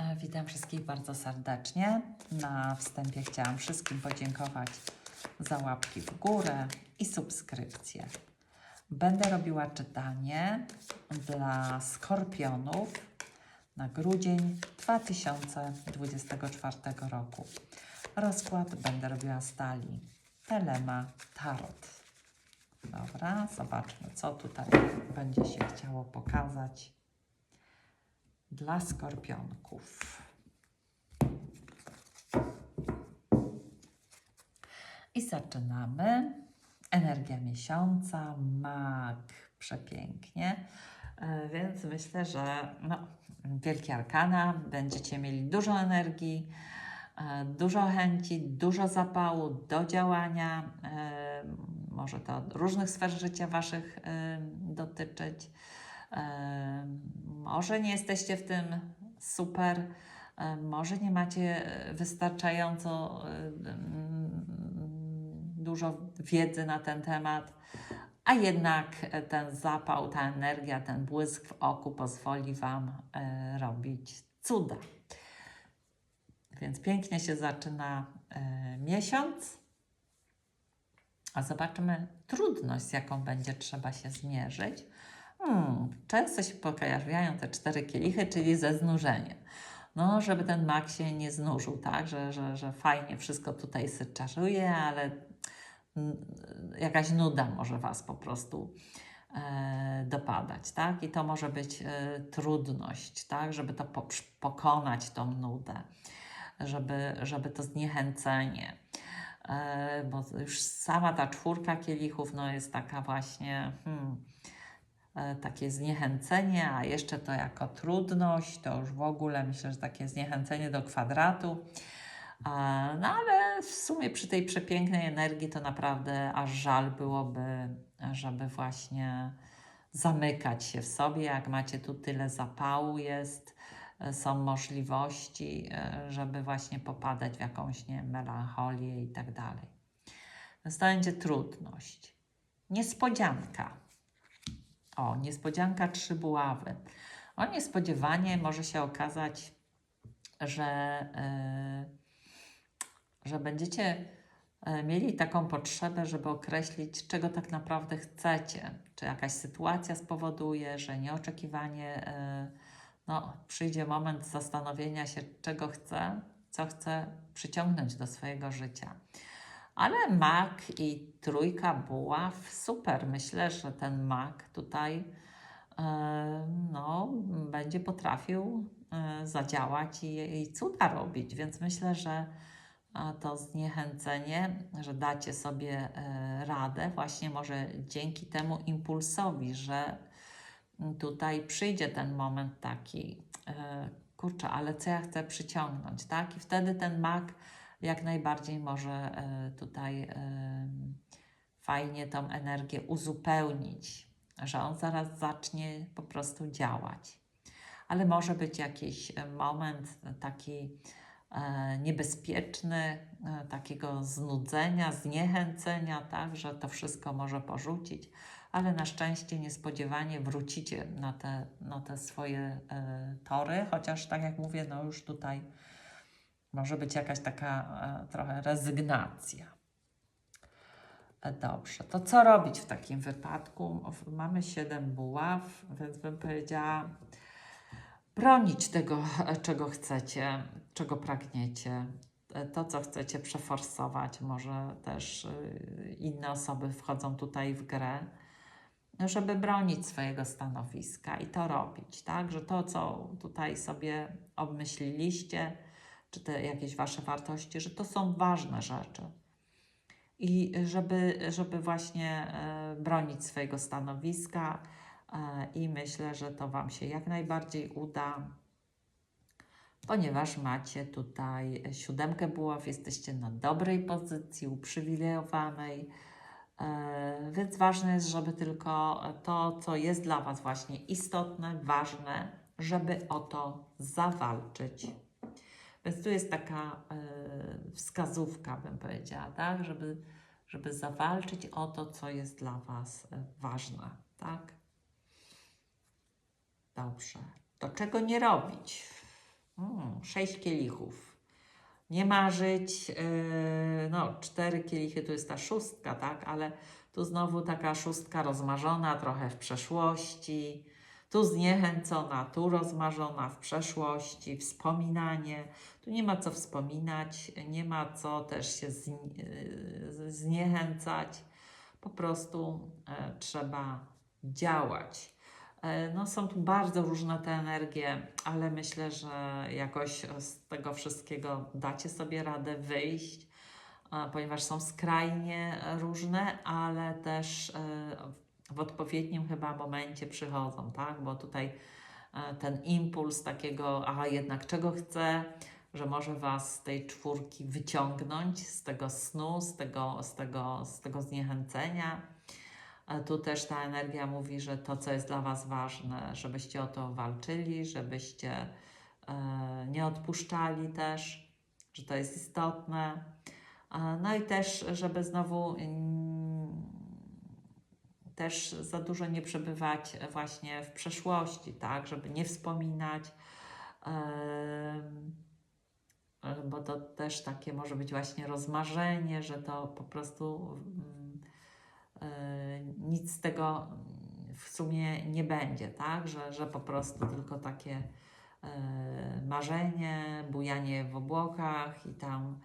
E, Witam wszystkich bardzo serdecznie. Na wstępie chciałam wszystkim podziękować za łapki w górę i subskrypcje. Będę robiła czytanie dla skorpionów na grudzień 2024 roku. Rozkład będę robiła stali Telema Tarot. Dobra, zobaczmy, co tutaj będzie się chciało pokazać dla skorpionków. I zaczynamy. Energia miesiąca, mag, przepięknie. E, Więc myślę, że no, wielkie arkana, będziecie mieli dużo energii, e, dużo chęci, dużo zapału do działania. e, Może to różnych sfer życia Waszych dotyczyć. Może nie jesteście w tym super, może nie macie wystarczająco e, mm, dużo wiedzy na ten temat, a jednak ten zapał, ta energia, ten błysk w oku pozwoli Wam e, robić cuda. Więc pięknie się zaczyna e, miesiąc. A zobaczmy trudność, z jaką będzie trzeba się zmierzyć. Hmm, często się pojawiają te cztery kielichy, czyli ze znużeniem. No, żeby ten mak się nie znużył, tak, że, że, że fajnie wszystko tutaj syczaruje, ale jakaś nuda może Was po prostu e, dopadać, tak? I to może być e, trudność, tak? Żeby to po, pokonać tą nudę, żeby, żeby to zniechęcenie. E, bo już sama ta czwórka kielichów no, jest taka właśnie hmm, takie zniechęcenie, a jeszcze to jako trudność, to już w ogóle myślę, że takie zniechęcenie do kwadratu. E, No ale w sumie przy tej przepięknej energii to naprawdę aż żal byłoby, żeby właśnie zamykać się w sobie, jak macie tu tyle zapału jest, e, są możliwości, e, żeby właśnie popadać w jakąś nie, melancholię i tak dalej. Więc to będzie trudność. Niespodzianka. O, niespodzianka trzy buławy. O, niespodziewanie może się okazać, że, e, że będziecie e, mieli taką potrzebę, żeby określić, czego tak naprawdę chcecie. Czy jakaś sytuacja spowoduje, że nieoczekiwanie e, no, przyjdzie moment zastanowienia się, czego chcę, co chcę przyciągnąć do swojego życia. Ale mak i trójka buław, super. Myślę, że ten mak tutaj e, no, będzie potrafił e, zadziałać i, i cuda robić, więc myślę, że to zniechęcenie, że dacie sobie e, radę, właśnie może dzięki temu impulsowi, że tutaj przyjdzie ten moment taki, kurczę, ale co ja chcę przyciągnąć, tak? I wtedy ten mak jak najbardziej może e, tutaj e, fajnie tą energię uzupełnić, że on zaraz zacznie po prostu działać. Ale może być jakiś e, moment taki niebezpieczny, takiego znudzenia, zniechęcenia, tak, że to wszystko może porzucić, ale na szczęście niespodziewanie wrócicie na te, na te swoje tory, chociaż tak jak mówię, no już tutaj może być jakaś taka e, trochę rezygnacja. E, Dobrze, to co robić w takim wypadku? Mamy 7 buław, więc bym powiedziała bronić tego, e, czego chcecie, czego pragniecie. To, co chcecie przeforsować, może też inne osoby wchodzą tutaj w grę, żeby bronić swojego stanowiska i to robić, tak? Że to, co tutaj sobie obmyśliliście, czy te jakieś wasze wartości, że to są ważne rzeczy. I żeby, żeby właśnie e, bronić swojego stanowiska, e, i myślę, że to Wam się jak najbardziej uda, ponieważ macie tutaj siódemkę buław, jesteście na dobrej pozycji, uprzywilejowanej. E, Więc ważne jest, żeby tylko to, co jest dla Was właśnie istotne, ważne, żeby o to zawalczyć. Więc tu jest taka e, wskazówka, bym powiedziała, tak? Żeby, żeby zawalczyć o to, co jest dla Was e, ważne, tak? Dobrze. To czego nie robić? Mm, sześć kielichów. Nie marzyć, yy, no cztery kielichy to jest ta szóstka, tak, ale tu znowu taka szóstka rozmarzona trochę w przeszłości, tu zniechęcona, tu rozmarzona w przeszłości, wspominanie. Tu nie ma co wspominać, nie ma co też się zni- zniechęcać. Po prostu e, trzeba działać. E, No, są tu bardzo różne te energie, ale myślę, że jakoś z tego wszystkiego dacie sobie radę wyjść, e, ponieważ są skrajnie różne, ale też w odpowiednim chyba momencie przychodzą, tak? Bo tutaj e, ten impuls takiego, a jednak czego chcę, że może Was z tej czwórki wyciągnąć, z tego snu, z tego, z tego, z tego zniechęcenia. A tu też ta energia mówi, że to, co jest dla Was ważne, żebyście o to walczyli, żebyście e, nie odpuszczali też, że to jest istotne. E, no i też, żeby znowu mm, też za dużo nie przebywać właśnie w przeszłości, tak, żeby nie wspominać. bo to też takie może być właśnie rozmarzenie, że to po prostu mm, e, nic z tego w sumie nie będzie, tak? Że, że po prostu tylko takie e, marzenie, bujanie w obłokach i tam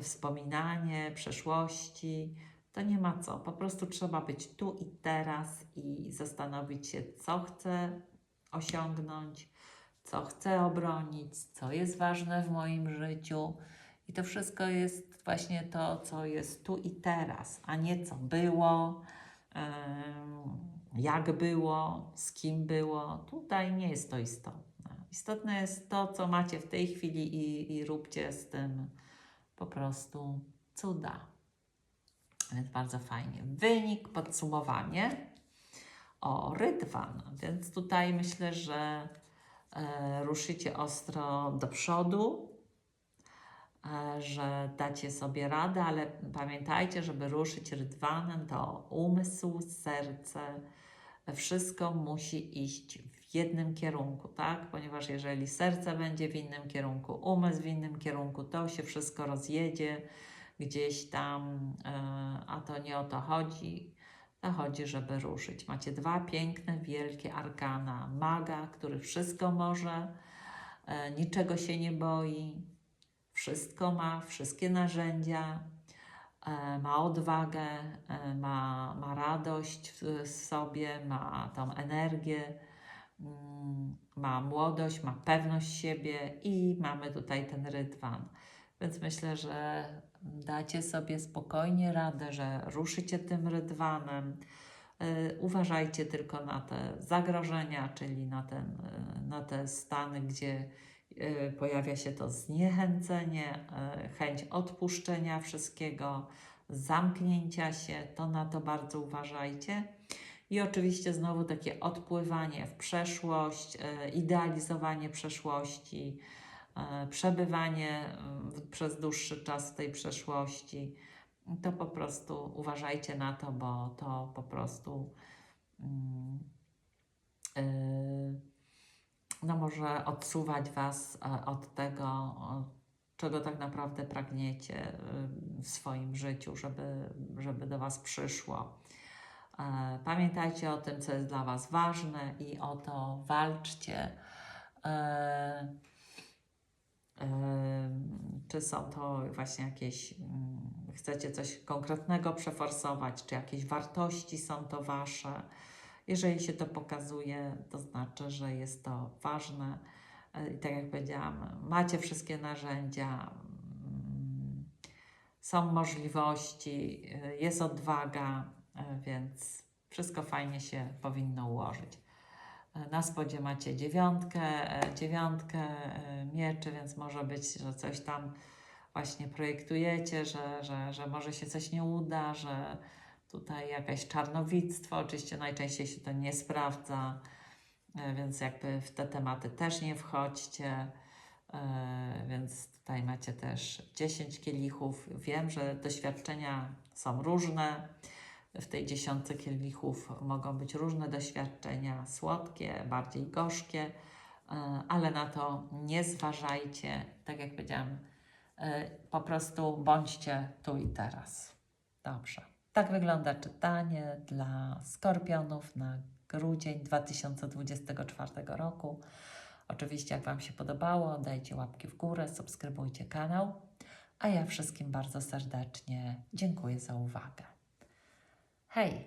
wspominanie przeszłości. To nie ma co. Po prostu trzeba być tu i teraz i zastanowić się, co chcę osiągnąć, co chcę obronić, co jest ważne w moim życiu. I to wszystko jest właśnie to, co jest tu i teraz, a nie co było, jak było, z kim było. Tutaj nie jest to istotne. Istotne jest to, co macie w tej chwili i, i róbcie z tym po prostu cuda. Więc bardzo fajnie. Wynik, podsumowanie. O, rydwan. Więc tutaj myślę, że e, ruszycie ostro do przodu, e, że dacie sobie radę, ale pamiętajcie, żeby ruszyć rydwanem, to umysł, serce, wszystko musi iść w jednym kierunku, tak? Ponieważ jeżeli serce będzie w innym kierunku, umysł w innym kierunku, to się wszystko rozjedzie gdzieś tam, e, a to nie o to chodzi. To chodzi, żeby ruszyć. Macie dwa piękne, wielkie arkana. Maga, który wszystko może, e, niczego się nie boi, wszystko ma, wszystkie narzędzia, e, ma odwagę, ma, ma radość w sobie, ma tą energię, mm, ma młodość, ma pewność siebie i mamy tutaj ten rydwan. Więc myślę, że dacie sobie spokojnie radę, że ruszycie tym rydwanem. Y, Uważajcie tylko na te zagrożenia, czyli na, ten, y, na te stany, gdzie y, pojawia się to zniechęcenie, chęć odpuszczenia wszystkiego, zamknięcia się, to na to bardzo uważajcie. I oczywiście znowu takie odpływanie w przeszłość, idealizowanie przeszłości, przebywanie mm, przez dłuższy czas w tej przeszłości, to po prostu uważajcie na to, bo to po prostu mm, yy, no może odsuwać Was e, od tego, czego tak naprawdę pragniecie w swoim życiu, żeby, żeby do Was przyszło. E, Pamiętajcie o tym, co jest dla Was ważne i o to walczcie. Czy są to właśnie jakieś, mm, chcecie coś konkretnego przeforsować, czy jakieś wartości są to wasze. Jeżeli się to pokazuje, to znaczy, że jest to ważne. E, I tak jak powiedziałam, macie wszystkie narzędzia, mm, są możliwości, e, jest odwaga, e, więc wszystko fajnie się powinno ułożyć. Na spodzie macie dziewiątkę, e, dziewiątkę e, mieczy, więc może być, że coś tam właśnie projektujecie, że, że, że może się coś nie uda, że tutaj jakieś czarnowictwo, oczywiście najczęściej się to nie sprawdza, e, więc jakby w te tematy też nie wchodźcie. Więc tutaj macie też 10 kielichów. Wiem, że doświadczenia są różne. W tej dziesiątce kielichów mogą być różne doświadczenia, słodkie, bardziej gorzkie, ale na to nie zważajcie. Tak jak powiedziałam, e, po prostu bądźcie tu i teraz. Dobrze. Tak wygląda czytanie dla skorpionów na grudzień 2024 roku. Oczywiście, jak Wam się podobało, dajcie łapki w górę, subskrybujcie kanał. A ja wszystkim bardzo serdecznie dziękuję za uwagę. Hey